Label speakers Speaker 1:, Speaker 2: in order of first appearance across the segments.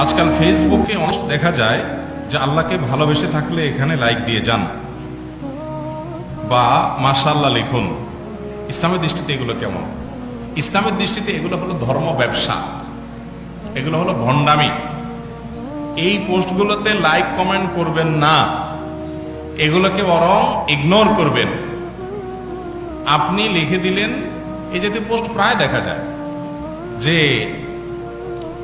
Speaker 1: আজকাল ফেসবুকে অনেক দেখা যায় যে আল্লাহকে ভালোবেসে থাকলে এখানে লাইক দিয়ে যান। বা মাশাল্লাহ লিখুন, ইসলামের দৃষ্টিতে এগুলো কেমন? ইসলামের দৃষ্টিতে এগুলো হলো ধর্ম ব্যবসা, এগুলো হলো ভণ্ডামি। এই পোস্টগুলোতে লাইক, কমেন্ট করবেন না, এগুলোকে বরং ইগনোর করবেন। আপনি লিখে দিলেন, এই জাতীয় পোস্ট প্রায় দেখা যায় যে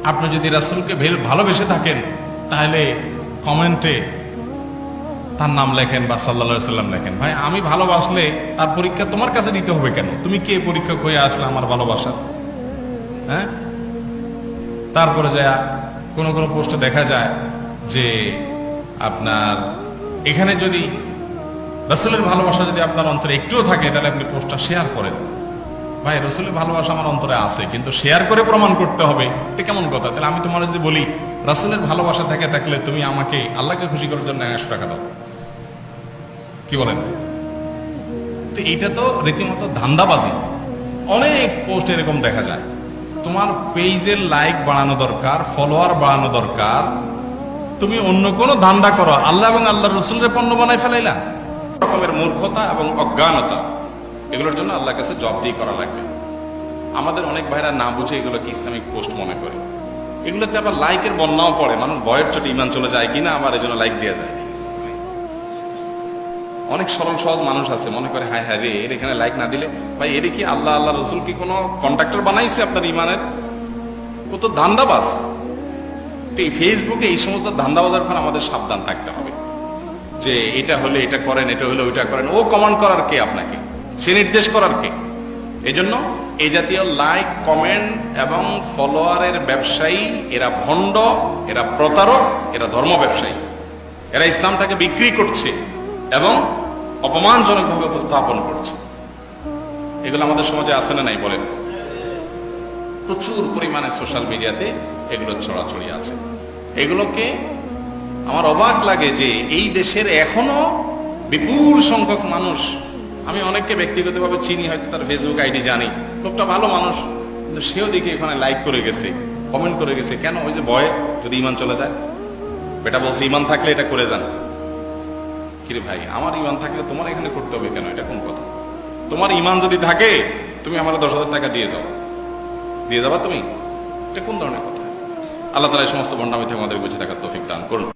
Speaker 1: আপনি যদি রাসুলকে ভেল- ভালোবেসে থাকেন, তাহলে কমেন্টে তার নাম লেখেন বা সাল্লা সাল্লাম লেখেন। ভাই, আমি ভালোবাসলে তার পরীক্ষা তোমার কাছে দিতে হবে কেন? তুমি কে পরীক্ষক হয়ে আসলে আমার ভালোবাসা? হ্যাঁ? তারপরে যা কোনো কোনো পোস্টে দেখা যায় যে আপনার এখানে যদি রসুলের ভালোবাসা যদি আপনার অন্তরে একটুও থাকে, তাহলে আপনি পোস্টটা শেয়ার করেন। ভাই, রসুলের ভালোবাসা আমার অন্তরে আছে, কিন্তু শেয়ার করে প্রমাণ করতে হবে। এটা কেমন কথা? তাহলে আমি তোমার যদি বলি, রসুলের ভালোবাসা থেকে থাকলে তুমি আমাকে আল্লাহকে খুশি করার জন্য একশো টাকা দাও। কি বলেন? তো এইটা তো রীতিমতো ধান্দাবাজি। অনেক পোস্ট এরকম দেখা যায়। তোমার পেজের লাইক বাড়ানো দরকার ফলোয়ার বাড়ানো দরকার। তুমি অন্য কোনো ধান্দা করো, আল্লাহ এবং আল্লাহ রসুলের পণ্য বানাই ফেলাইলা। রকমের মূর্খতা এবং অজ্ঞানতা। এগুলোর জন্য আল্লাহ কাছে জবাবদিহি করা লাগবে। আমাদের অনেক ভাইরা না বুঝে এগুলোকে ইসলামিক পোস্ট মনে করে। এগুলোতে আবার লাইকের বন্যাও পড়ে। মানুষ ভয়ের চোটে ইমান চলে যায় কিনা আবার এই জন্য লাইক দিয়ে যায়। অনেক সরল, সহজ মানুষ আছে, মনে করে, হায় হায় রে, এর এখানে লাইক না দিলে? ভাই, এর কি আল্লাহ আল্লাহ রসুল কি কোনো কন্ট্রাক্টর বানাইছে আপনার ইমানের? ও তো ধান্দাবাজ। এই ফেসবুকে এই সমস্ত ধান্দাবাজার ফলে আমাদের সাবধান থাকতে হবে। যে এটা হলে এটা করেন, এটা হলে ওইটা করেন। ও কমান্ড করার কে আপনাকে? সে নির্দেশ করার কে? এই জন্য এই জাতীয় লাইক কমেন্ট এবং ফলোয়ারের ব্যবসায়ী, এরা ভণ্ড, এরা প্রতারক, এরা ধর্ম ব্যবসায়ী। এরা ইসলামটাকে বিক্রি করছে এবং অপমানজনকভাবে উপস্থাপন করছে। এগুলো আমাদের সমাজে আসে না নাই বলেন? প্রচুর পরিমাণে সোশ্যাল মিডিয়াতে এগুলো ছড়াছড়ি আছে। এগুলোকে আমার অবাক লাগে যে এই দেশের এখনও বিপুল সংখ্যক মানুষ আমি অনেককে ব্যক্তিগতভাবে চিনি, হয়তো তার ফেসবুক আইডি জানি। লোকটা ভালো মানুষ, কিন্তু সেও দেখে এখানে লাইক করে গেছে কমেন্ট করে গেছে, কেন? ওই যে ভয়ে যদি ইমান চলে যায়? বেটা বলছে, ইমান থাকলে এটা করে যান। কিরে ভাই, আমার ইমান থাকলে তোমার এখানে করতে হবে কেন? এটা কোন কথা? তোমার ইমান যদি থাকে, তুমি আমার দশ হাজার টাকা দিয়ে যাও। দিয়ে যাবা তুমি? এটা কোন ধরনের কথা? আল্লাহ তালা এই সমস্ত বন্ডামি থেকে আমাদের বেঁচে থাকার তৌফিক দান করুন।